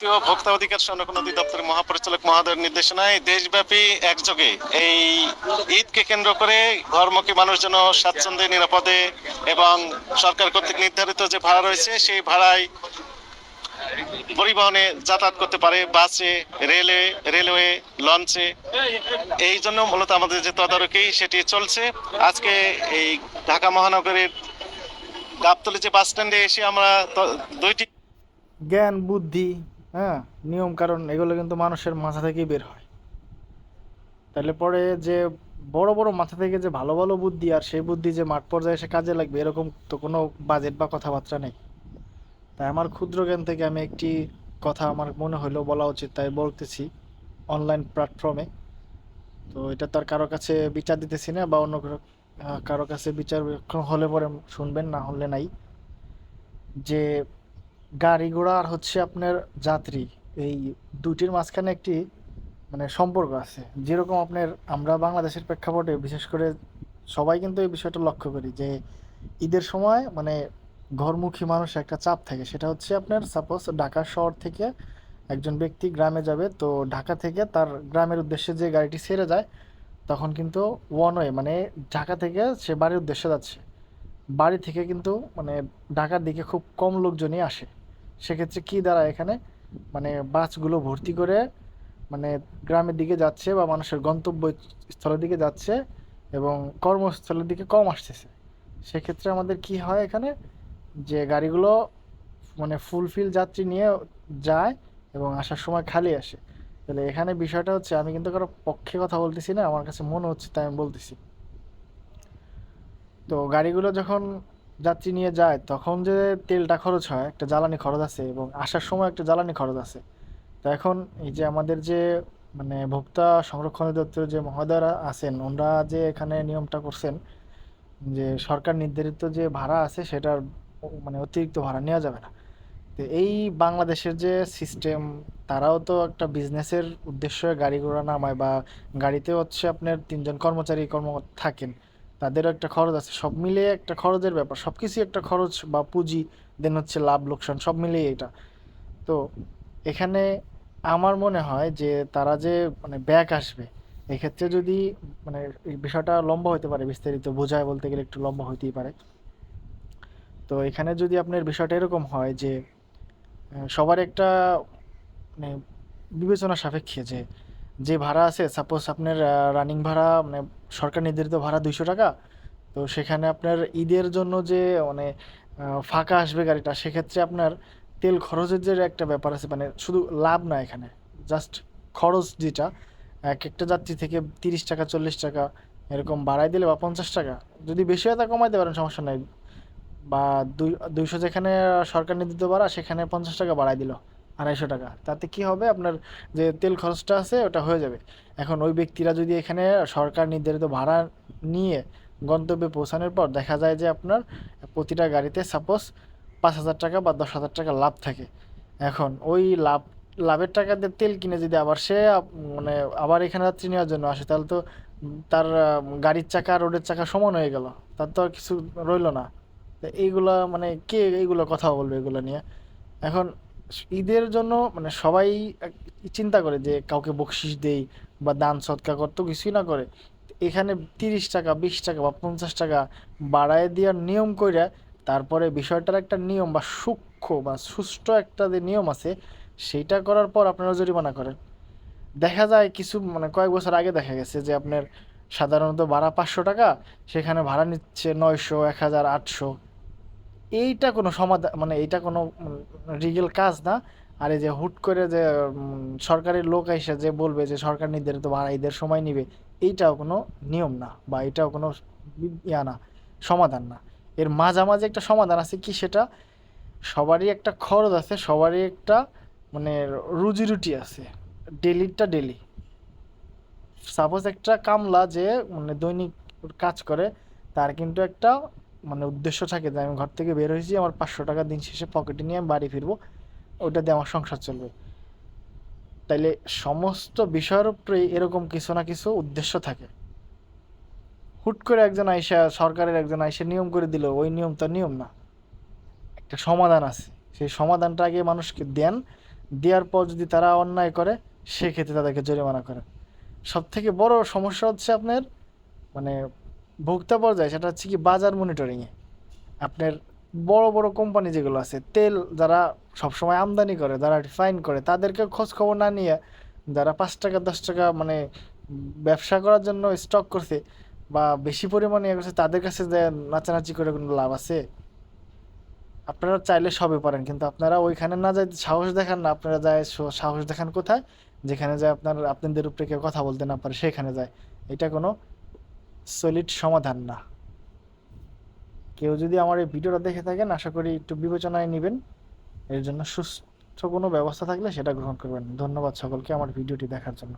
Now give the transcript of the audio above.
জাতীয় ভোক্তা অধিকার সংরক্ষণ অধিদপ্তরের মহাপরিচালক মহোদয়ের নির্দেশনায় দেশব্যাপী একযোগে এই ঈদকে কেন্দ্র করে ঘরমুখী মানুষ যেন স্বাচ্ছন্দ্যে, নিরাপদে এবং সরকার কর্তৃক নির্ধারিত যে ভাড়া রয়েছে, সেই ভাড়ায় পরিবহনে যাতায়াত করতে পারে, বাসে, রেলে, রেলওয়ে, লঞ্চে। এই জন্য মূলত আমাদের যে তদারকি, সেটি চলছে। আজকে এই ঢাকা মহানগরের গাবতলী যে বাস স্ট্যান্ডে এসে আমরা দুইটি জ্ঞান, বুদ্ধি হ্যাঁ নিয়ম, কারণ এগুলো কিন্তু মানুষের মাথা থেকেই বের হয়। তাহলে পরে যে বড় বড় মাথা থেকে যে ভালো ভালো বুদ্ধি আর সেই বুদ্ধি যে মাঠ পর্যায়ে এসে কাজে লাগবে, এরকম তো কোনো বাজেট বা কথাবার্তা নেই। তাই আমার ক্ষুদ্র জ্ঞান থেকে আমি একটি কথা আমার মনে হলো বলা উচিত, তাই বলতেছি অনলাইন প্ল্যাটফর্মে তো এটা তার কারও কাছে বিচার দিতেছি না, বা অন্য কারও কাছে বিচার হলে পরে শুনবেন, না হলে নাই। যে গাড়ি ঘোড়া আর হচ্ছে আপনার যাত্রী, এই দুটির মাঝখানে একটি মানে সম্পর্ক আছে। যেরকম আপনার আমরা বাংলাদেশের প্রেক্ষাপটে বিশেষ করে সবাই কিন্তু এই বিষয়টা লক্ষ্য করি যে, ঈদের সময় মানে ঘরমুখী মানুষ একটা চাপ থাকে। সেটা হচ্ছে আপনার সাপোজ ঢাকা শহর থেকে একজন ব্যক্তি গ্রামে যাবে, তো ঢাকা থেকে তার গ্রামের উদ্দেশ্যে যে গাড়িটি ছেড়ে যায়, তখন কিন্তু ওয়ান ওয়ে মানে ঢাকা থেকে সে বাড়ির উদ্দেশ্যে যাচ্ছে। বাড়ি থেকে কিন্তু মানে ঢাকার দিকে খুব কম লোকজনই আসে। সেক্ষেত্রে কি দাঁড়ায় এখানে? মানে বাসগুলো ভর্তি করে মানে গ্রামের দিকে যাচ্ছে বা মানুষের গন্তব্য স্থলের দিকে যাচ্ছে এবং কর্মস্থলের দিকে কম আসতেছে। সেক্ষেত্রে আমাদের কি হয় এখানে? যে গাড়িগুলো মানে ফুলফিল যাত্রী নিয়ে যায় এবং আসার সময় খালি আসে। তাহলে এখানে বিষয়টা হচ্ছে, আমি কিন্তু কারও পক্ষে কথা বলতেছি না, আমার কাছে মনে হচ্ছে তাই আমি বলতেছি। তো গাড়িগুলো যখন যাত্রী নিয়ে যায়, তখন যে তেলটা খরচ হয়, একটা জ্বালানি খরচ আছে এবং আসার সময় একটা জ্বালানি খরচ আছে। তো এখন এই যে আমাদের যে মানে ভোক্তা সংরক্ষণ অধিদপ্তরের যে মহোদয়রা আছেন, ওনারা যে এখানে নিয়মটা করছেন, যে সরকার নির্ধারিত যে ভাড়া আছে, সেটার মানে অতিরিক্ত ভাড়া নেওয়া যাবে না। তো এই বাংলাদেশের যে সিস্টেম তারাও তো একটা বিজনেসের উদ্দেশ্যে গাড়ি ঘোড়া নামায় বা গাড়িতে হচ্ছে আপনার তিনজন কর্মচারী কর্ম, থাকেন। তাদেরও একটা খরচ আছে। সব মিলিয়ে একটা খরচের ব্যাপার। সব কিছুই একটা খরচ বা পুঁজি দেন হচ্ছে লাভ, লোকসান, সব মিলিয়ে এটা। তো এখানে আমার মনে হয় যে তারা যে মানে ব্যাক আসবে, এক্ষেত্রে যদি মানে বিষয়টা লম্বা হতে পারে, বিস্তারিত বোঝায় বলতে গেলে একটু লম্বা হইতেই পারে। তো এখানে যদি আপনার বিষয়টা এরকম হয় যে সবার একটা মানে বিবেচনা সাপেক্ষে যে যে ভাড়া আছে সাপোজ আপনার রানিং ভাড়া মানে সরকার নির্ধারিত ভাড়া দুইশো টাকা, তো সেখানে আপনার ঈদের জন্য যে মানে ফাঁকা আসবে গাড়িটা, সেক্ষেত্রে আপনার তেল খরচের যে একটা ব্যাপার আছে মানে শুধু লাভ না এখানে জাস্ট খরচ যেটা, এক একটা যাত্রী থেকে তিরিশ টাকা, চল্লিশ টাকা, এরকম বাড়াই দিলে বা পঞ্চাশ টাকা, যদি বেশি হয় তা কমাইতে পারেন, সমস্যা নাই, বা দুই, দুইশো যেখানে সরকার নির্ধারিত ভাড়া, সেখানে পঞ্চাশ টাকা বাড়াই দিল আড়াইশো টাকা। তাতে কি হবে? আপনার যে তেল খরচটা আছে, ওটা হয়ে যাবে। এখন ওই ব্যক্তিরা যদি এখানে সরকার নির্ধারিত ভাড়া নিয়ে গন্তব্যে পৌঁছানোর পর দেখা যায় যে আপনার প্রতিটা গাড়িতে সাপোজ পাঁচ হাজার টাকা বা দশ হাজার টাকা লাভ থাকে। এখন ওই লাভ, লাভের টাকা দিয়ে তেল কিনে যদি আবার সে মানে আবার এখানে যাত্রী নেওয়ার জন্য আসে, তাহলে তো তার গাড়ির চাকা, রোডের চাকা সমান হয়ে গেল। তার তো আর কিছু রইল না। এইগুলা মানে কে এইগুলো কথা বলবে এগুলো নিয়ে? এখন ঈদের জন্য মানে সবাই চিন্তা করে যে কাউকে বকশিস দেই বা দান সৎকা করতো কিছুই না করে। এখানে তিরিশ টাকা, বিশ টাকা বা পঞ্চাশ টাকা বাড়ায় দেওয়ার নিয়ম কইরা তারপরে বিষয়টার একটা নিয়ম বা সূক্ষ্ম বা সুষ্ঠু একটা যে নিয়ম আছে সেইটা করার পর আপনারা জরিমানা করেন। দেখা যায় কিছু মানে কয়েক বছর আগে দেখা গেছে যে আপনার সাধারণত ভাড়া পাঁচশো টাকা, সেখানে ভাড়া নিচ্ছে নয়শো, এক হাজার, আটশো। এইটা কোনো সমাধান মানে এইটা কোনো রিগেল কাজ না। আর এই যে হুট করে যে উম, সরকারি লোক এসে যে বলবে যে সরকার নির্ধারিত ভাড়া ঈদের সময় নিবে এইটাও কোনো নিয়ম না বা এটাও কোনো ইয়া না সমাধান না। এর মাঝামাঝি একটা সমাধান আছে কি সেটা? সবারই একটা খরচ আছে সবারই একটা মানে রুজি রুটি আছে ডেলিটা ডেলি। সাপোজ একটা কামলা যে মানে দৈনিক কাজ করে তার কিন্তু একটা মানে উদ্দেশ্য থাকে যে আমি ঘর থেকে বের হয়েছি, আমার পাঁচশো টাকা দিন শেষে পকেটে নিয়ে আমি বাড়ি ফিরবো ওটা দিয়ে আমার সংসার চলবে। তাইলে সমস্ত বিষয়ের উপরেই এরকম কিছু না কিছু উদ্দেশ্য থাকে। হুট করে একজন আইসা, সরকারের একজন আইসা নিয়ম করে দিল, ওই নিয়ম তো নিয়ম না। একটা সমাধান আছে। সেই সমাধানটা আগে মানুষকে দেন, দেওয়ার পর যদি তারা অন্যায় করে, সেক্ষেত্রে তাদেরকে জরিমানা করে। সব থেকে বড় সমস্যা হচ্ছে আপনার মানে ভোক্তা পর্যায়ে, সেটা হচ্ছে কি বাজার মনিটরিংয়ে আপনার বড় বড় কোম্পানি যেগুলো আছে, তেল যারা সবসময় আমদানি করে, যারা রিফাইন করে, তাদেরকে খোঁজ খবর না নিয়ে যারা পাঁচ টাকা, দশ টাকা মানে ব্যবসা করার জন্য স্টক করছে বা বেশি পরিমাণে ইয়ে করছে, তাদের কাছে যে নাচানাচি করে কোনো লাভ আছে? আপনারা চাইলে সবই পারেন, কিন্তু আপনারা ওইখানে না যাই সাহস দেখান না, আপনারা যায় সাহস দেখান কোথায়? যেখানে যায় আপনার, আপনাদের উপরে কেউ কথা বলতে না পারে, সেখানে যায়। এটা কোনো সলিড সমাধান না। কেউ যদি আমার এই ভিডিওটা দেখে থাকেন, আশা করি একটু বিবেচনায় নেবেন। এর জন্য সুস্থ কোনো ব্যবস্থা থাকলে সেটা গ্রহণ করবেন। ধন্যবাদ সকলকে আমার ভিডিওটি দেখার জন্য।